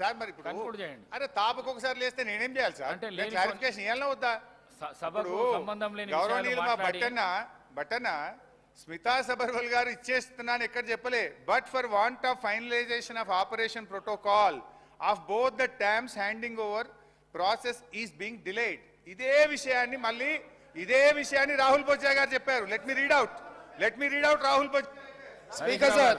Sir మరి ఇప్పుడు చేయండి. అరే తాపకు ఒకసారి లేస్తే నేనేం చేయాలి సార్? అంటే క్లారిఫికేషన్ ఇవ్వాలన్నా వద్దా? సభకు సంబంధం లేని గౌరవనీయులు మా బట్టన్న బట్టన్న స్మితా సబర్వల్ గారు ఇచ్చేస్తున్నాను ఎక్కడ చెప్పలే. But for want of finalization of operation protocol of both the times handing over process is being delayed ఇదే విషయాన్ని మళ్ళీ ఇదే విషయాన్ని రాహుల్ బొజ్జా గారు చెప్పారు. Let me read out let me read out Rahul Bojja speaker sir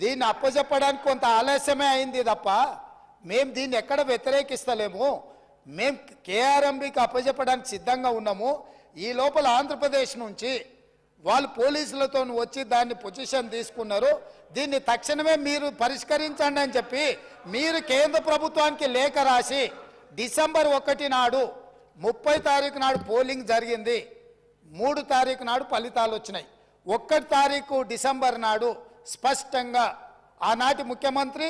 దీన్ని అప్పచెప్పడానికి కొంత ఆలస్యమే అయింది తప్ప మేము దీన్ని ఎక్కడ వ్యతిరేకిస్తలేము. మేము కేఆర్ఎంబికి అప్పచెప్పడానికి సిద్ధంగా ఉన్నాము. ఈ లోపల ఆంధ్రప్రదేశ్ నుంచి వాళ్ళు పోలీసులతో వచ్చి దాన్ని పొజిషన్ తీసుకున్నారు. దీన్ని తక్షణమే మీరు పరిష్కరించండి అని చెప్పి మీరు కేంద్ర ప్రభుత్వానికి లేఖ రాసి డిసెంబర్ ఒకటి నాడు ముప్పై తారీఖు నాడు పోలింగ్ జరిగింది. మూడు తారీఖు నాడు ఫలితాలు వచ్చినాయి. ఒక్కటి తారీఖు డిసెంబర్ నాడు స్పష్టంగా ఆనాటి ముఖ్యమంత్రి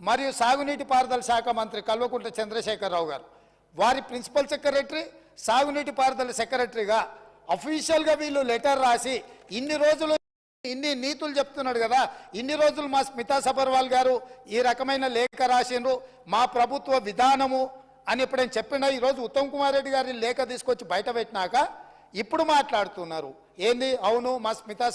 మరియు సాగునీటి పారుదల శాఖ మంత్రి కల్వకుంట్ల చంద్రశేఖరరావు గారు వారి ప్రిన్సిపల్ సెక్రటరీ సాగునీటి పారుదల సెక్రటరీగా అఫీషియల్గా వీళ్ళు లెటర్ రాసి ఇన్ని రోజులు ఇన్ని నీతులు చెప్తున్నాడు కదా ఇన్ని రోజులు మా స్మితా సబర్వాల్ గారు ఈ రకమైన లేఖ రాసిండ్రు మా ప్రభుత్వ విధానము అని ఎప్పుడైనా చెప్పిన ఈరోజు ఉత్తమ్ కుమార్ రెడ్డి గారి లేఖ తీసుకొచ్చి బయట పెట్టినాక ఇప్పుడు మాట్లాడుతున్నారు. ఏంది? అవును మా స్మితా